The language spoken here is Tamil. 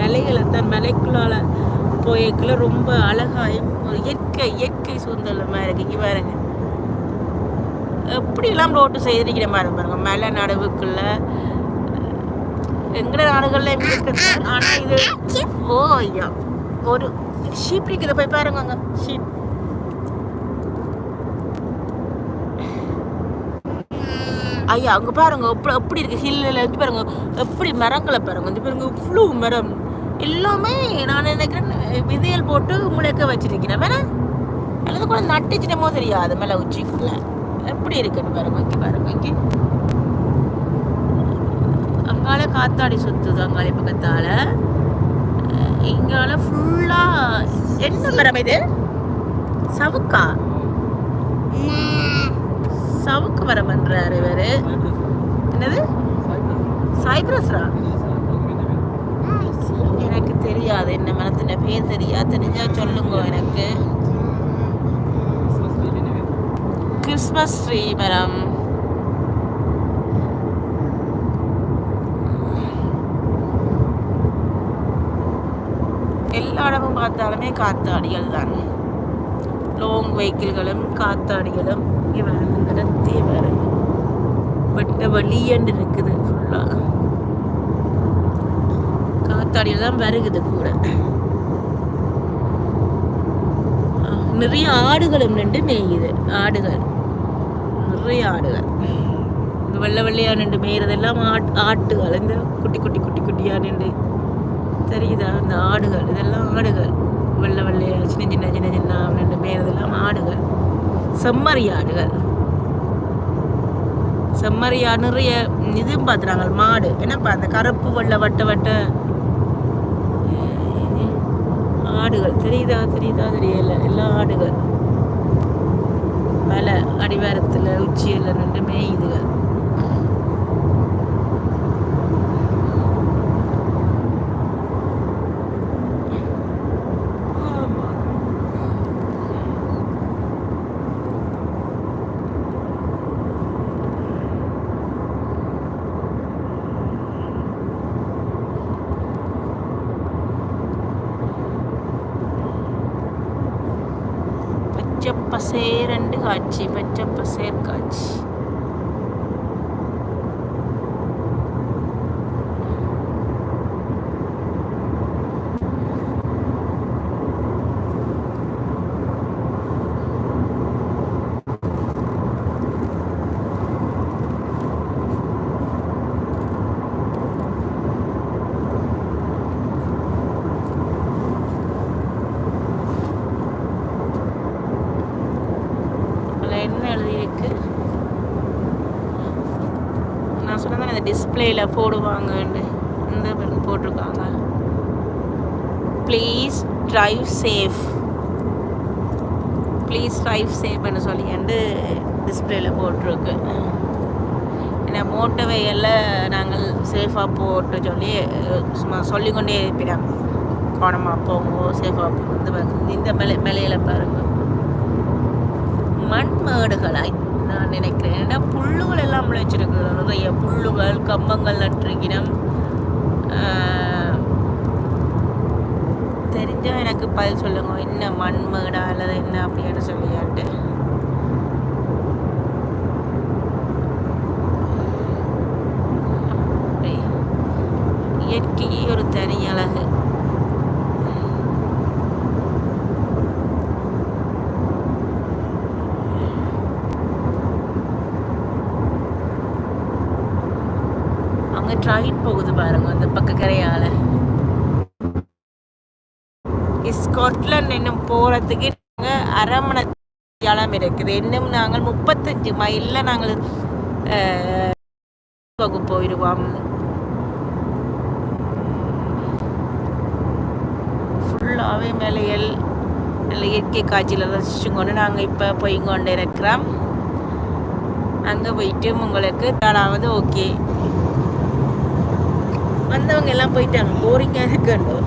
மலைகளை தான் மலைக்குள்ளால் போயக்குள்ள ரொம்ப அழகாயும் ஒரு இயற்கை இயற்கை சுதந்திரமாக இருக்குது இங்கே பாருங்க. எப்படிலாம் ரோட்டு செய்திருக்கிற மாதிரி பாருங்க. மலை நடுவுக்குள்ள. எங்கட நாடுகள்ல இருக்குது? ஆனா இது ஓ ஐயா. ஒரு ஷீப் இருக்குது போய் பாருங்க அங்கே. ஷீப் ஐயா அங்க பாருங்க. எப்படி எப்படி இருக்கு? ஹில்லில் வந்து பாருங்க. எப்படி மரங்களை பாருங்க. வந்து பாருங்க இவ்வளோ மரம். எல்லாமே நான் நினைக்கிறேன் விதையல் போட்டு முளைக்க வச்சிருக்கிறேன். வேணா அல்லது கூட நட்டுச்சிட்டமோ தெரியாது. மேலே உச்சிக்குள்ள எப்படி இருக்குன்னு பாருங்க இங்கே பாருங்க இங்கே. அங்கால காத்தாடி சுத்துது அங்கால பக்கத்தால. இங்கால ஃபுல்லா என்ன மரம் இது? சவுக்கா? சவுக்கு மரம் பண்றாரு இவரு என்னது? சைப்ரஸ்ரா எனக்கு தெரியாது. என்ன மனத்தின பேர் தெரியாது தெரிஞ்சா சொல்லுங்க எனக்கு. கிறிஸ்மஸ் ட்ரீ மரம். எல்லா இடமும் பார்த்தாலுமே காத்தாடிகள் தான். லாங் வெஹிக்கிள்களும் காத்தாடிகளும் இங்கே வருது நடத்தி வருது வெட்ட வழியண்டு இருக்குது ஃபுல்லாக காத்தாடியில் தான் வருகுது கூட. நிறைய ஆடுகளும் நின்று மேயுது. ஆடுகள். நிறைய ஆடுகள். இந்த வெள்ளை வெள்ளையா நின்று மேய்றதெல்லாம் ஆட் ஆட்டுகள். இந்த குட்டி குட்டி குட்டி குட்டியா நின்று. தெரியுதா? இந்த ஆடுகள். இதெல்லாம் ஆடுகள். வெள்ளை வெள்ளையா சின்ன சின்ன சின்ன சின்ன நின்று மேயிறதெல்லாம் ஆடுகள். செம்மறி ஆடுகள். செம்மறியா நிறைய இதுவும் பார்த்துறாங்க. மாடு. என்னப்பா அந்த கருப்பு வெள்ளை வட்ட வட்ட ஆடுகள். தெரியுதா? தெரியுதா? தெரியல. எல்லா ஆடுகள். மேலே அடிவாரத்தில் உச்சியில் ரெண்டு மேய்துகள் பச்சை பசேரண்டு காட்சி பச்சை பசேர் காட்சி. நான் டிஸ்பிளேயில் போடுவாங்கன்னு இந்த போட்டிருக்காங்க. Please drive safe please drive சேஃப்னு சொல்லிட்டு டிஸ்பிளேயில் போட்டிருக்கு. ஏன்னா எல்லாம் நாங்கள் சேஃபாக போட்டு சொல்லி சும்மா சொல்லிக்கொண்டே இருப்பினோம் கவனமாக போங்கோ சேஃபாக இந்த இந்த மலை மலையில் பாருங்கள் மண் நான் நினைக்கிறேன். ஏன்னா புல்லுகள் எல்லாம் முளைச்சிருக்கு நிறைய புல்லுகள் கம்பங்கள் நட்டிருக்கிறோம் தெரிஞ்சால் எனக்கு பதில் சொல்லுங்க. என்ன மண் மேடா அல்லது என்ன அப்படின்னு சொல்லியாட்டு இயற்கையே ஒரு தனி அழகு. அங்க ட்ரெயின் போகுது பாருங்க அந்த பக்க கரையால ஸ்காட்லாந்து இன்னும் போறதுக்கு நாங்க அரை மணி தியாலம் இருக்குது. இன்னும் நாங்கள் முப்பத்தஞ்சு மைல்ல நாங்கள் போயிடுவோம். ஃபுல்லாகவே மேலையல் நல்ல இயற்கை காட்சியில் ரசிச்சு கொண்டு நாங்கள் இப்போ போய் கொண்டு இருக்கிறோம். அங்கே போயிட்டு உங்களுக்கு தானாவது ஓகே வந்தவங்க எல்லாம் போயிட்டாங்க. போரிங்காக இருக்கணும்